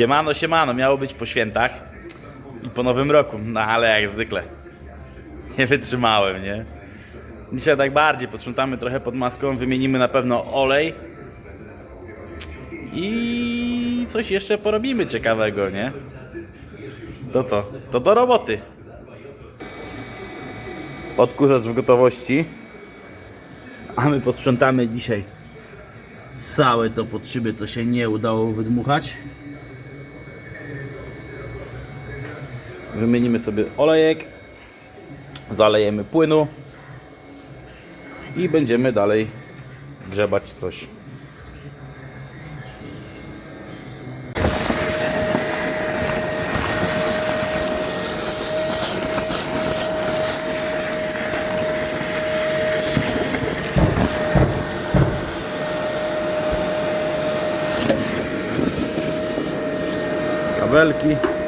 Siemano, siemano, miało być po świętach i po nowym roku, no ale jak zwykle nie wytrzymałem, nie? Dzisiaj tak bardziej posprzątamy trochę pod maską, wymienimy na pewno olej i coś jeszcze porobimy ciekawego, nie? To co? To do roboty. Odkurzacz w gotowości. A my posprzątamy dzisiaj całe to pod szybę, co się nie udało wydmuchać. Wymienimy sobie olejek, zalejemy płynu i będziemy dalej grzebać coś. Kabelki.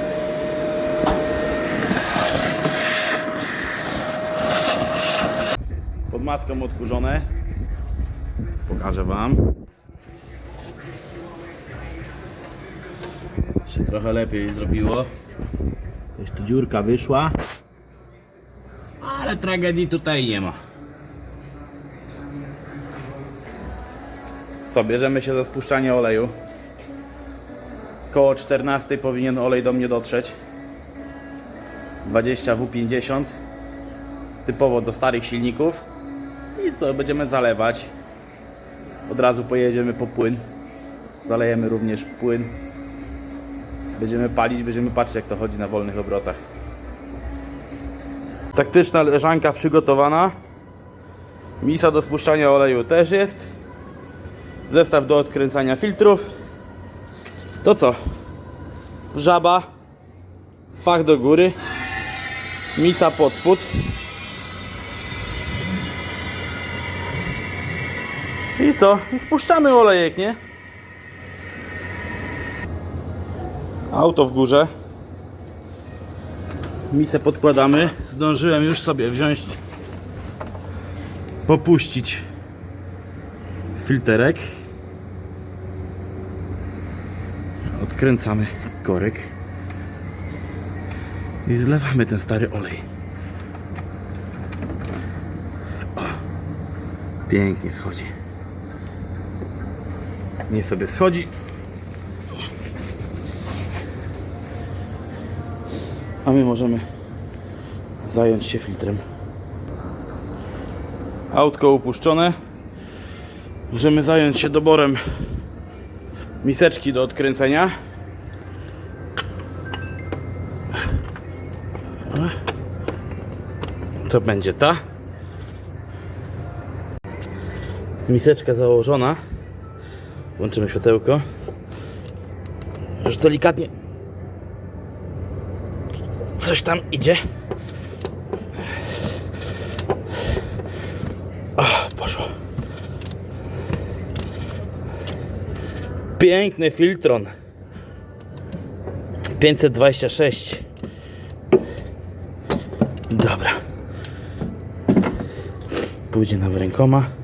Maską odkurzone. Pokażę Wam. Się trochę lepiej zrobiło. Tu dziurka wyszła. Ale tragedii tutaj nie ma. Co, bierzemy się za spuszczanie oleju. Koło 14 powinien olej do mnie dotrzeć. 20 W50 typowo do starych silników co, będziemy zalewać. Od razu pojedziemy po płyn. Zalejemy również płyn. Będziemy palić, będziemy patrzeć jak to chodzi na wolnych obrotach. Taktyczna leżanka przygotowana. Misa do spuszczania oleju też jest. Zestaw do odkręcania filtrów. To co? żaba. Fach do góry. Misa pod spód I co? I spuszczamy olejek, nie? Auto w górze. Misę podkładamy. Zdążyłem już sobie wziąć, popuścić filterek. Odkręcamy korek i zlewamy ten stary olej. O, pięknie schodzi. Nie sobie schodzi. A my możemy zająć się filtrem. Autko upuszczone. Możemy zająć się doborem miseczki do odkręcenia. To będzie ta. Miseczka założona. Włączymy światełko. Już delikatnie coś tam idzie. O, poszło. Piękny filtron. 526. Dobra. Pójdzie nam rękoma.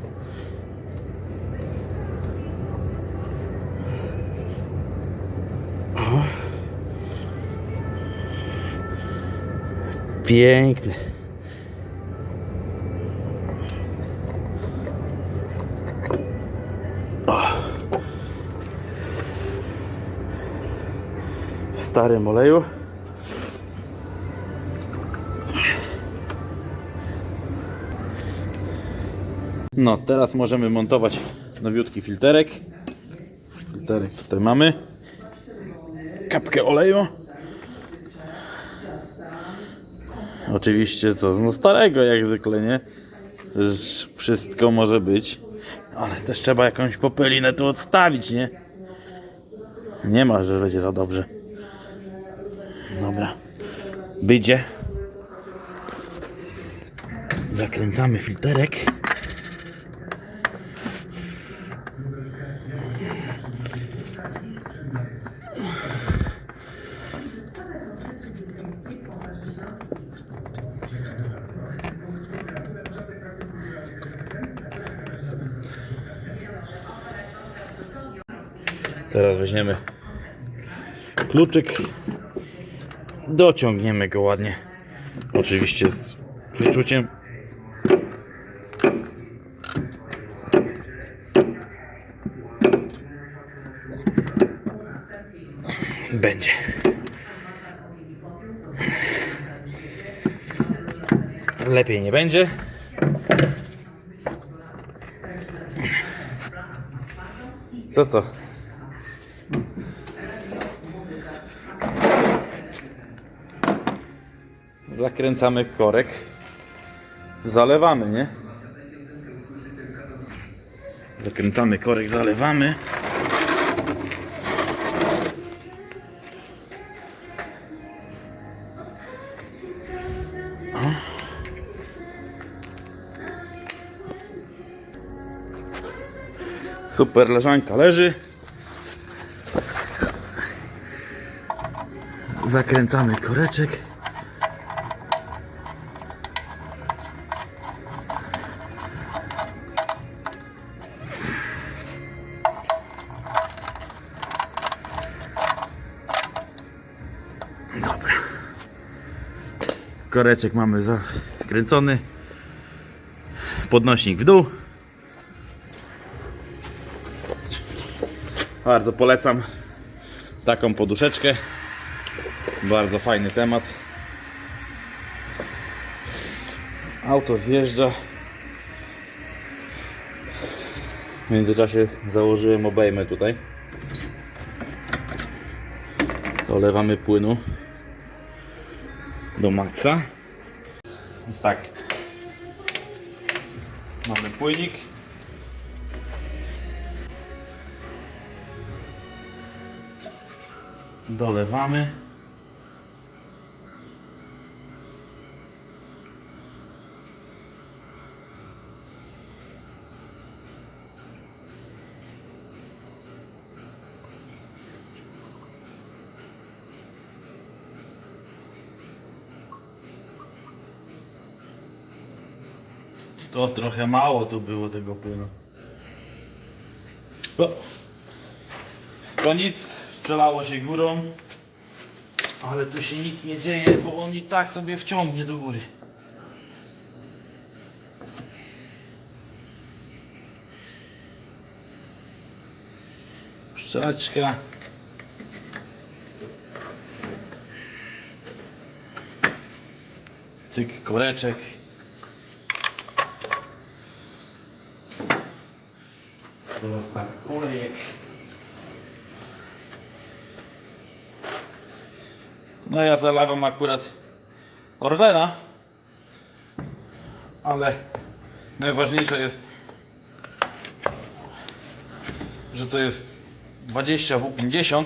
Piękny. O. W starym oleju. No, teraz możemy montować nowiutki filterek. Filterek tutaj mamy. Kapkę oleju. Oczywiście co, no starego jak zwykle, nie? Już wszystko może być. Ale też trzeba jakąś popelinę tu odstawić, nie? Nie ma, że będzie za dobrze. Dobra. Bydzie. Zakręcamy filterek. Teraz weźmiemy kluczyk. Dociągniemy go ładnie. Oczywiście z wyczuciem. Będzie. Lepiej nie będzie. Co co? Zakręcamy korek. Zalewamy, nie? Zakręcamy korek, zalewamy. Super leżanka leży. Zakręcamy koreczek. Koreczek mamy zakręcony. Podnośnik w dół. Bardzo polecam taką poduszeczkę. Bardzo fajny temat. Auto zjeżdża. W międzyczasie założyłem obejmę tutaj. Dolewamy płynu do maksa. Więc tak. Mamy płynik. Dolewamy. To trochę mało tu było tego płynu. To nic, przelało się górą. Ale tu się nic nie dzieje, bo on i tak sobie wciągnie do góry. Szczelaczka. Cyk, koreczek. Teraz tak, olejek. No ja zalewam akurat Orlena, ale najważniejsze jest, że to jest 20W50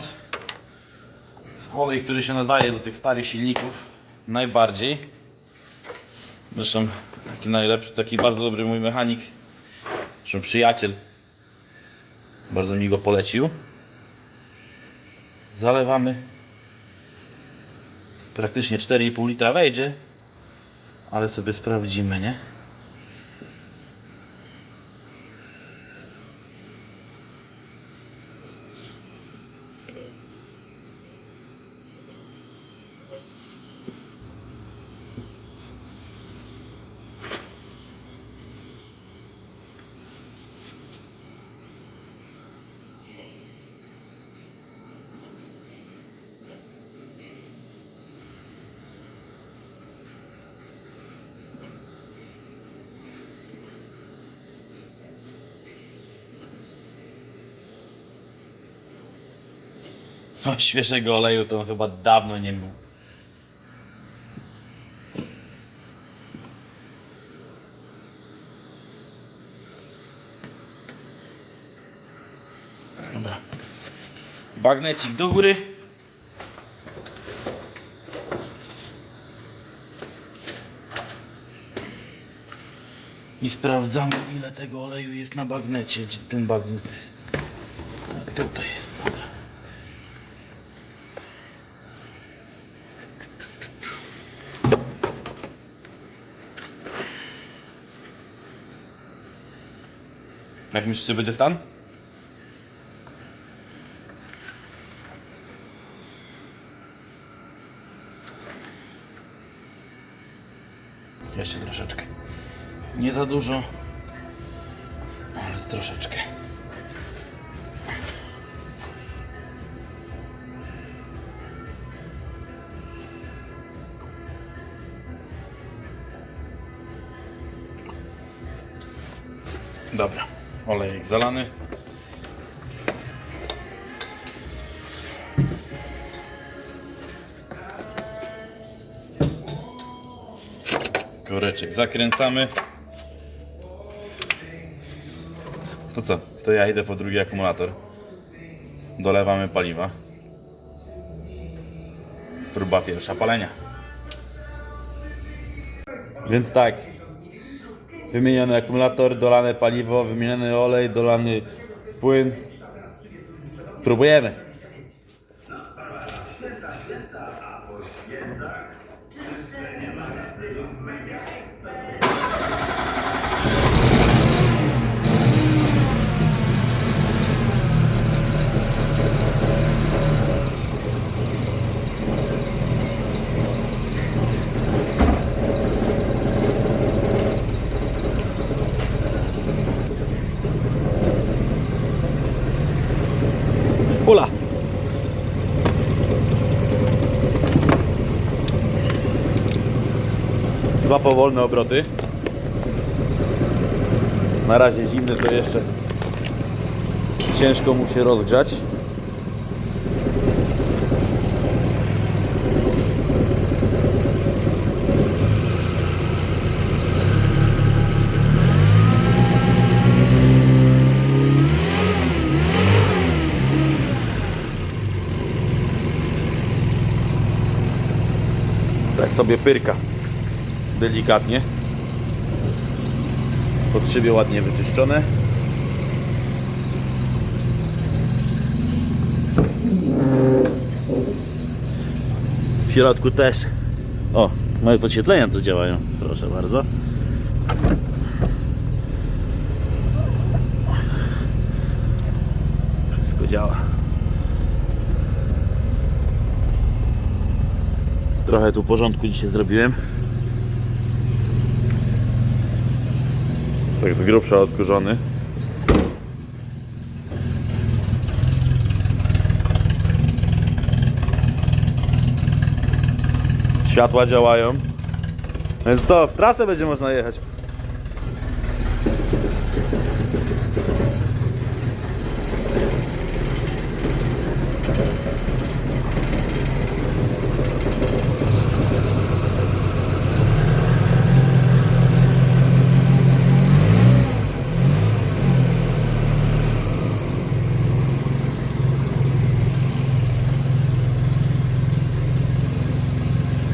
olej, który się nadaje do tych starych silników najbardziej. Zresztą taki najlepszy, taki bardzo dobry mój mechanik, zresztą przyjaciel, bardzo mi go polecił. Zalewamy praktycznie 4,5 litra wejdzie, ale sobie sprawdzimy, nie? No, świeżego oleju to chyba dawno nie był. Dobra. Bagnecik do góry. I sprawdzamy ile tego oleju jest na bagnecie. Gdzie ten bagnet? A, Tutaj jest. Jak myślisz, że będzie stan? Jeszcze troszeczkę. Nie za dużo, ale troszeczkę. Dobra olejek zalany. Koreczek zakręcamy. To co? To ja idę po drugi akumulator. Dolewamy paliwa. Próba pierwsza palenia. Więc tak. Wymieniony akumulator, dolane paliwo, wymieniony olej, dolany płyn. Próbujemy. Wolne obroty. Na razie zimny to jeszcze ciężko mu się rozgrzać. Tak sobie pyrka. Delikatnie. Potrzebie ładnie wyczyszczone. W środku też. O, moje podświetlenia tu działają. Proszę bardzo. Wszystko działa. Trochę tu porządku dzisiaj zrobiłem. Tak z grubsza odkurzony. Światła działają. Więc co, w trasę będzie można jechać.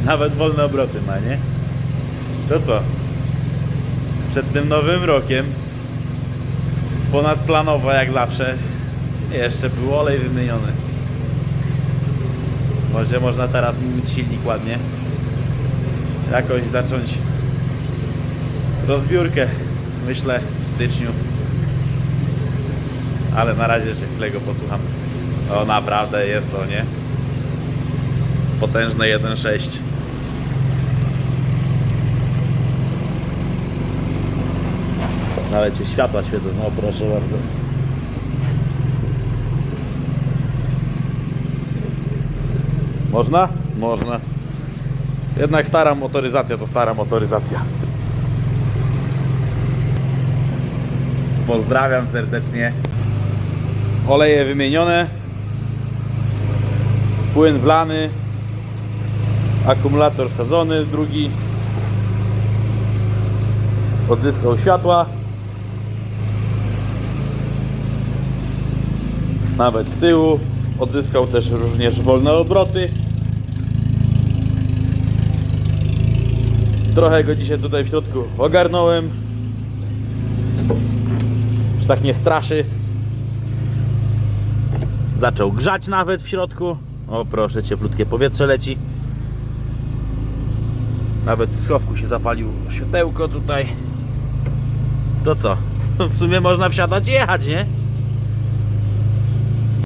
Nawet wolne obroty ma, nie? To co? Przed tym nowym rokiem ponadplanowo jak zawsze jeszcze był olej wymieniony. Może można teraz myć silnik ładnie. Jakoś zacząć rozbiórkę, myślę, w styczniu. Ale na razie jeszcze chwilę go posłucham. O, naprawdę jest to, nie? Potężne 1.6. Nawet się światła świecą, no proszę bardzo. Można? Można. Jednak stara motoryzacja to stara motoryzacja. Pozdrawiam serdecznie. Oleje wymienione. Płyn wlany. Akumulator sadzony, drugi. Odzyskał światła. Nawet z tyłu. Odzyskał też również wolne obroty. Trochę go dzisiaj tutaj w środku ogarnąłem. Że tak nie straszy. Zaczął grzać nawet w środku. O proszę, cieplutkie powietrze leci. Nawet w schowku się zapalił światełko tutaj. To co? W sumie można wsiadać i jechać, nie?